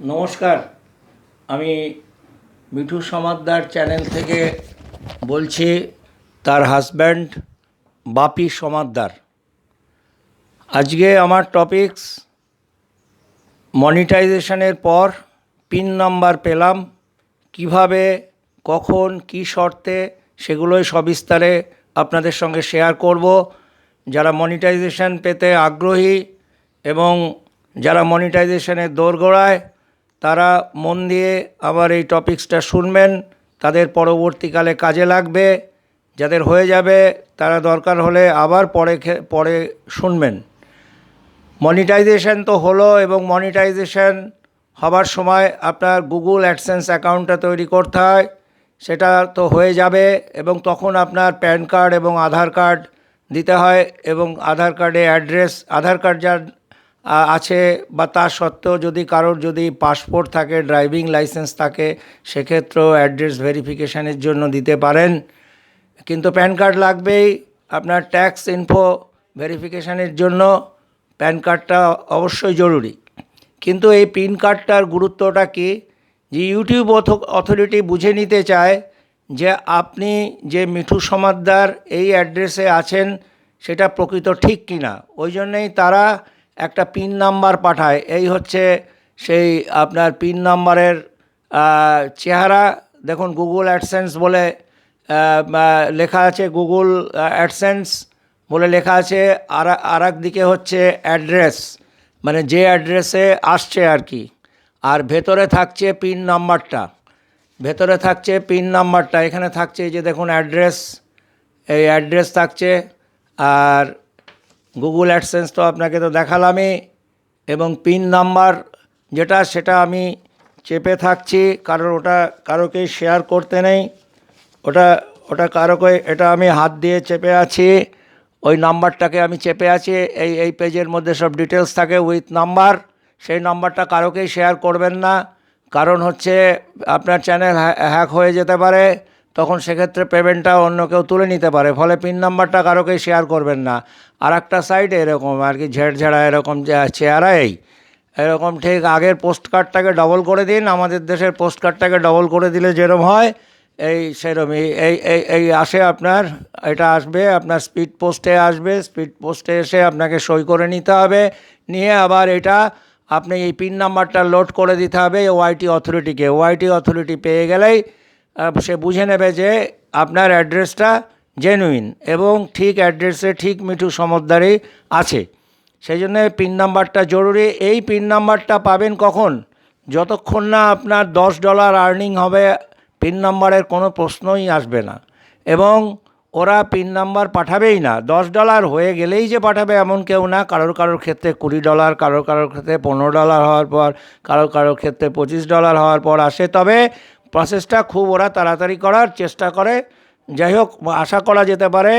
নমস্কার। আমি মিঠু সমাদ্দার চ্যানেল থেকে বলছি, তার হাজব্যান্ড বাপি সমাদ্দার। আজকে আমার টপিকস মনিটাইজেশনের পর পিন নাম্বার পেলাম, কীভাবে, কখন, কি শর্তে সেগুলোই সবিস্তারে আপনাদের সঙ্গে শেয়ার করব। যারা মনিটাইজেশন পেতে আগ্রহী এবং যারা মনিটাইজেশনের দোরগোড়ায় তারা মন দিয়ে আবার এই টপিকসটা শুনবেন, তাদের পরবর্তীকালে কাজে লাগবে, যাদের হয়ে যাবে তারা দরকার হলে আবার পরে পরে শুনবেন। মনিটাইজেশন তো হলো এবং মনিটাইজেশন হবার সময় আপনার গুগল অ্যাডসেন্স অ্যাকাউন্টটা তৈরি করতে হয়, সেটা তো হয়ে যাবে এবং তখন আপনার প্যান কার্ড এবং আধার কার্ড দিতে হয় এবং আধার কার্ডে অ্যাড্রেস, আধার কার্ড যার আছে বা তা সত্ত্বেও যদি কারোর যদি পাসপোর্ট থাকে, ড্রাইভিং লাইসেন্স থাকে, সেক্ষেত্রেও অ্যাড্রেস ভেরিফিকেশানের জন্য দিতে পারেন। কিন্তু প্যান কার্ড লাগবেই। আপনার ট্যাক্স ইনফো ভেরিফিকেশানের জন্য প্যান কার্ডটা অবশ্যই জরুরি। কিন্তু এই পিন কার্ডটার গুরুত্বটা কি? যে ইউটিউব অথরিটি বুঝে নিতে চায় যে আপনি যে মিঠু সমাদ্দার এই অ্যাড্রেসে আছেন, সেটা প্রকৃত ঠিক কিনা। ওই জন্যেই তারা একটা পিন নাম্বার পাঠায়। এই হচ্ছে সেই আপনার পিন নাম্বারের চেহারা। দেখুন গুগল অ্যাডসেন্স বলে লেখা আছে গুগল অ্যাডসেন্স বলে লেখা আছে। আর আর দিকে হচ্ছে অ্যাড্রেস মানে যে অ্যাড্রেসে আসছে আর কি। আর ভেতরে থাকছে পিন নাম্বারটা ভেতরে থাকছে পিন নাম্বারটা এখানে থাকছে যে দেখুন অ্যাড্রেস এই অ্যাড্রেস থাকছে। আর গুগল অ্যাডসেন্স তো আপনাকে তো দেখালামই, এবং পিন নাম্বার যেটা, সেটা আমি চেপে থাকছি, কারণ ওটা কারোকেই শেয়ার করতে নেই। ওটা ওটা কারোকে, এটা আমি হাত দিয়ে চেপে আছি। ওই নাম্বারটাকে আমি চেপে আছি। এই এই পেজের মধ্যে সব ডিটেলস থাকে উইথ নাম্বার সেই নাম্বারটা কারোকেই শেয়ার করবেন না। কারণ হচ্ছে আপনার চ্যানেল হ্যাক হয়ে যেতে পারে। তখন সেক্ষেত্রে পেমেন্টটা অন্য কেউ তুলে নিতে পারে। ফলে পিন নাম্বারটা কারোকেই শেয়ার করবেন না। আর একটা সাইডে এরকম আর কি, ঝেড়ঝেড়া এরকম যে চেহারা এই। এরকম ঠিক আগের পোস্ট কার্ডটাকে ডবল করে দিন, আমাদের দেশের পোস্ট কার্ডটাকে ডবল করে দিলে যেরকম হয়, এই সেরকমই এই এই এই আসে আপনার, এটা আসবে, আপনার স্পিড পোস্টে আসবে স্পিড পোস্টে এসে আপনাকে সই করে নিতে হবে। নিয়ে আবার এটা আপনি এই পিন নাম্বারটা লোড করে দিতে হবে ওয়াইটি অথরিটিকে ওয়াইটি অথরিটি পেয়ে গেলেই সে বুঝে নেবে যে আপনার অ্যাড্রেসটা জেনুইন এবং ঠিক অ্যাড্রেসে ঠিক মিঠু সমদ্দারই আছে। সেই জন্য পিন নাম্বারটা জরুরি। এই পিন নাম্বারটা পাবেন কখন? যতক্ষণ না আপনার দশ ডলার আর্নিং হবে পিন নাম্বারের কোনো প্রশ্নই আসবে না। এবং ওরা পিন নাম্বার পাঠাবেই না। দশ ডলার হয়ে গেলেই যে পাঠাবে এমন কেউ না। কারোর কারোর ক্ষেত্রে কুড়ি ডলার কারোর কারোর ক্ষেত্রে পনেরো ডলার হওয়ার পর, কারোর কারোর ক্ষেত্রে পঁচিশ ডলার হওয়ার পর আসে। তবে প্রসেসটা খুব ওরা তাড়াতাড়ি করার চেষ্টা করে। যাই হোক, আশা করা যেতে পারে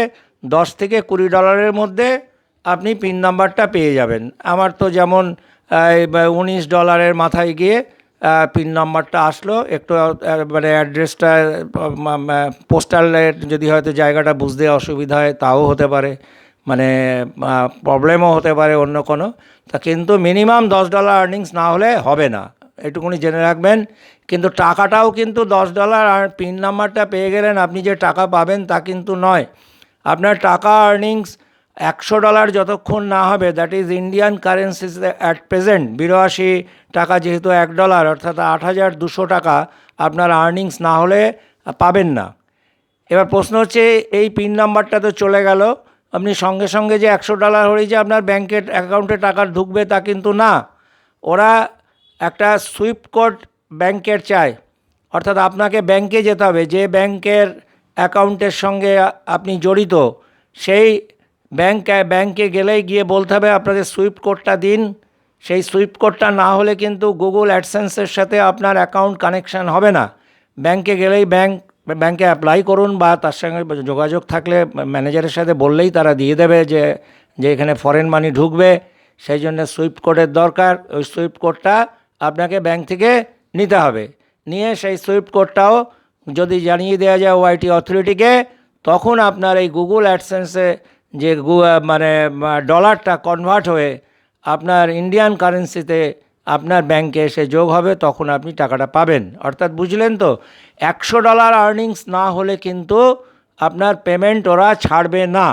দশ থেকে কুড়ি ডলারের মধ্যে আপনি পিন নাম্বারটা পেয়ে যাবেন। আমার তো যেমন উনিশ ডলারের মাথায় গিয়ে পিন নাম্বারটা আসলো। একটু মানে অ্যাড্রেসটা পোস্টালের যদি হয়তো জায়গাটা বুঝতে অসুবিধা হয়, তাও হতে পারে। মানে প্রবলেমও হতে পারে অন্য কোনো। তা কিন্তু মিনিমাম দশ ডলার আর্নিংস না হলে হবে না। এটুকুনি জেনে রাখবেন। কিন্তু টাকাটাও কিন্তু দশ ডলার আর পিন নাম্বারটা পেয়ে গেলেন। আপনি যে টাকা পাবেন তা কিন্তু নয়। আপনার টাকা আর্নিংস একশো ডলার যতক্ষণ না হবে that is Indian currencies at present বিরাশি টাকা যেহেতু এক ডলার অর্থাৎ আট হাজার দুশো টাকা আপনার আর্নিংস না হলে পাবেন না। এবার প্রশ্ন হচ্ছে, এই পিন নাম্বারটা তো চলে গেল। আপনি সঙ্গে সঙ্গে যে একশো ডলার হয়ে যে আপনার ব্যাংকের অ্যাকাউন্টে টাকা ঢুকবে তা কিন্তু না। ওরা একটা সুইফট কোড ব্যাংকের চাই। অর্থাৎ আপনাকে ব্যাংকে যেতে হবে। যে ব্যাংকের অ্যাকাউন্টের সঙ্গে আপনি জড়িত, সেই ব্যাংক, ব্যাংকে গেলেই গিয়ে বলতে হবে আপনাদের সুইফট কোডটা দিন। সেই সুইফট কোডটা না হলে কিন্তু গুগল অ্যাডসেন্সের সাথে আপনার অ্যাকাউন্ট কানেকশান হবে না। ব্যাংকে গেলেই ব্যাংক, ব্যাংকে অ্যাপ্লাই করুন বা তার সঙ্গে যোগাযোগ থাকলে ম্যানেজারের সাথে বললেই তারা দিয়ে দেবে যে যে এখানে ফরেন মানি ঢুকবে। সেই জন্য সুইফট কোডের দরকার। ওই সুইফট কোডটা আপনাকে ব্যাংক থেকে নিতে হবে। নিয়ে সেই সুইফট কোডটাও যদি জানিয়ে দেওয়া যায় ওয়াইটি অথরিটিকে তখন আপনার এই গুগল অ্যাডসেন্সে যে মানে ডলারটা কনভার্ট হয়ে আপনার ইন্ডিয়ান কারেন্সিতে আপনার ব্যাংকে এসে যোগ হবে, তখন আপনি টাকাটা পাবেন। অর্থাৎ বুঝলেন তো, একশো ডলার আর্নিংস না হলে কিন্তু আপনার পেমেন্ট ওরা ছাড়বে না।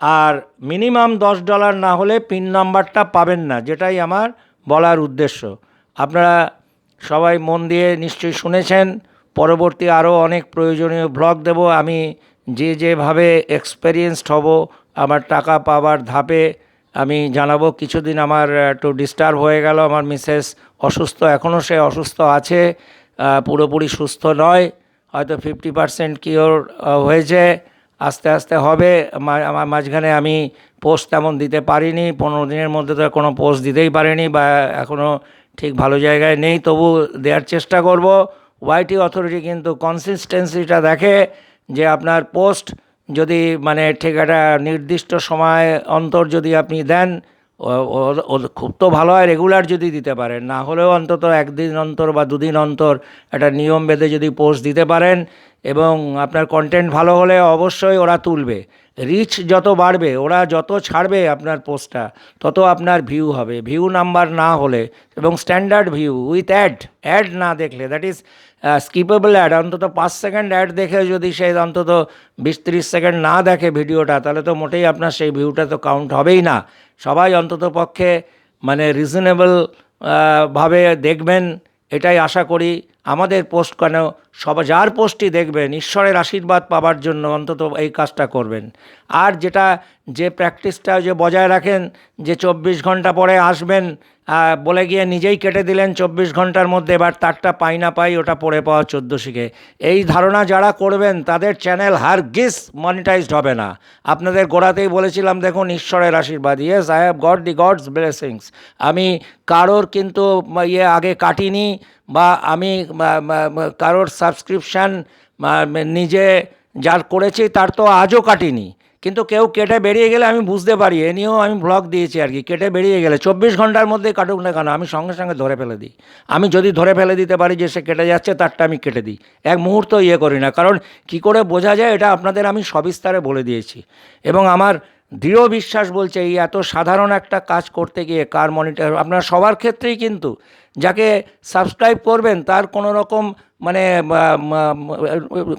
আর মিনিমাম দশ ডলার না হলে পিন নাম্বারটা পাবেন না, যেটাই আমার বলার উদ্দেশ্য। আপনারা সবাই মন দিয়ে নিশ্চয়ই শুনেছেন। পরবর্তী আরও অনেক প্রয়োজনীয় ব্লগ দেব। আমি যে যেভাবে এক্সপেরিয়েন্সড হব, আমার টাকা পাওয়ার ধাপে আমি জানাব। কিছুদিন আমার একটু ডিস্টার্ব হয়ে গেল। আমার মিসেস অসুস্থ এখনও সে অসুস্থ আছে। পুরোপুরি সুস্থ নয়। হয়তো ফিফটি পার্সেন্ট কিওর হয়েছে। আস্তে আস্তে হবে। আমার মাঝখানে আমি পোস্ট তেমন দিতে পারিনি। পনেরো দিনের মধ্যে তো কোনো পোস্ট দিতেই পারিনি বা এখনও ঠিক ভালো জায়গায় নেই, তবু দেওয়ার চেষ্টা করব। ওয়াইটি অথরিটি কিন্তু কনসিস্টেন্সিটা দেখে যে আপনার পোস্ট যদি মানে ঠিক একটা নির্দিষ্ট সময় অন্তর যদি আপনি দেন খুব তো ভালো হয় রেগুলার যদি দিতে পারেন। না হলেও অন্তত একদিন অন্তর বা দুদিন অন্তর একটা নিয়ম বেঁধে যদি পোস্ট দিতে পারেন এবং আপনার কন্টেন্ট ভালো হলে অবশ্যই ওরা তুলবে। রিচ যত বাড়বে, ওরা যত ছাড়বে আপনার পোস্টটা তত আপনার ভিউ হবে। ভিউ নাম্বার না হলে এবং standard view with ad ad না দেখলে দ্যাট ইজ স্কিপেবল অ্যাড অন্তত পাঁচ সেকেন্ড অ্যাড দেখে যদি সে অন্তত বিশ তিরিশ সেকেন্ড না দেখে ভিডিওটা, তাহলে তো মোটেই আপনার সেই ভিউটা তো কাউন্ট হবেই না। সবাই অন্তত পক্ষে মানে রিজনেবল ভাবে দেখবেন, এটাই আশা করি। আমাদের পোস্ট কেন সব, যার পোস্টই দেখবেন, ঈশ্বরের আশীর্বাদ পাবার জন্য অন্তত এই কাজটা করবেন। আর যেটা, যে প্র্যাকটিসটা যে বজায় রাখেন, যে চব্বিশ ঘণ্টা পরে আসবেন বলে গিয়ে নিজেই কেটে দিলেন চব্বিশ ঘণ্টার মধ্যে, এবার তারটা পাই না পাই ওটা পড়ে পাওয়া চোদ্দ শিখে এই ধারণা যারা করবেন, তাদের চ্যানেল হার গিস মনিটাইজড হবে না। আপনাদের গোড়াতেই বলেছিলাম, দেখুন, ঈশ্বরের আশীর্বাদ। Yes I have got the God's blessings আমি কারোর কিন্তু ইয়ে আগে কাটিনি বা আমি কারোর সাবস্ক্রিপশান নিজে যার করেছি তার তো আজও কাটিনি। কিন্তু কেউ কেটে বেরিয়ে গেলে আমি বুঝতে পারি, এ নিয়েও আমি ব্লগ দিয়েছি আর কি, কেটে বেরিয়ে গেলে। চব্বিশ ঘণ্টার মধ্যে কাটুক না কেন, আমি সঙ্গে সঙ্গে ধরে ফেলে দিই। আমি যদি ধরে ফেলে দিতে পারি যে সে কেটে যাচ্ছে, তারটা আমি কেটে দিই। এক মুহূর্ত ইয়ে করি না, কারণ কি করে বোঝা যায়, এটা আপনাদের আমি সবিস্তারে বলে দিয়েছি। এবং আমার দৃঢ় বিশ্বাস বলছে, এই এত সাধারণ একটা কাজ করতে গিয়ে কার মনিটর আপনার সবার ক্ষেত্রেই কিন্তু। যাকে সাবস্ক্রাইব করবেন, তার কোনো রকম মানে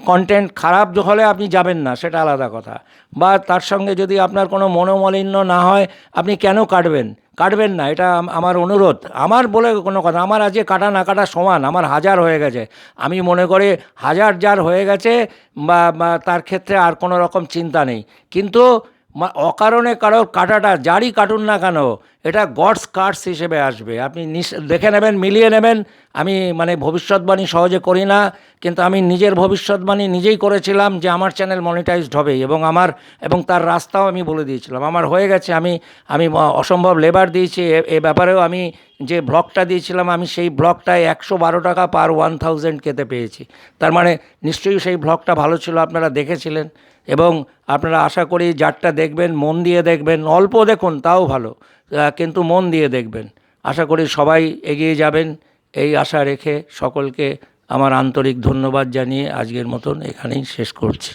কন্টেন্ট খারাপ হলে আপনি যাবেন না, সেটা আলাদা কথা। বা, তার সঙ্গে যদি আপনার কোনো মনোমালিন্য না হয়, আপনি কেন কাটবেন? কাটবেন না, এটা আমার অনুরোধ। আমার বলে কোনো কথা, আমার আজকে কাটা না কাটা সমান, আমার হাজার হয়ে গেছে। আমি মনে করি, হাজার যার হয়ে গেছে বা, তার ক্ষেত্রে আর কোনো রকম চিন্তা নেই। কিন্তু অকারণে কারোর কাটাটা যারই কাটুন না কেন, এটা গডস কার্ডস হিসেবে আসবে। আপনি দেখে নেবেন, মিলিয়ে নেবেন। আমি মানে ভবিষ্যৎবাণী সহজে করি না, কিন্তু আমি নিজের ভবিষ্যৎবাণী নিজেই করেছিলাম যে আমার চ্যানেল মনিটাইজড হবে এবং আমার, এবং তার রাস্তাও আমি বলে দিয়েছিলাম। আমার হয়ে গেছে, আমি আমি অসম্ভব লেবার দিয়েছি, এ- এ ব্যাপারেও আমি যে ব্লগটা দিয়েছিলাম, আমি সেই ব্লগটায় একশো বারো টাকা পার ওয়ান থাউজেন্ড কেতে পেয়েছি। তার মানে নিশ্চয়ই সেই ব্লগটা ভালো ছিল, আপনারা দেখেছিলেন। এবং আপনারা আশা করি যারটা দেখবেন, মন দিয়ে দেখবেন, অল্প দেখুন, তাও ভালো কিন্তু মন দিয়ে দেখবেন। আশা করি সবাই এগিয়ে যাবেন, এই আশা রেখে সকলকে আমার আন্তরিক ধন্যবাদ জানিয়ে আজকের মতন এখানেই শেষ করছি।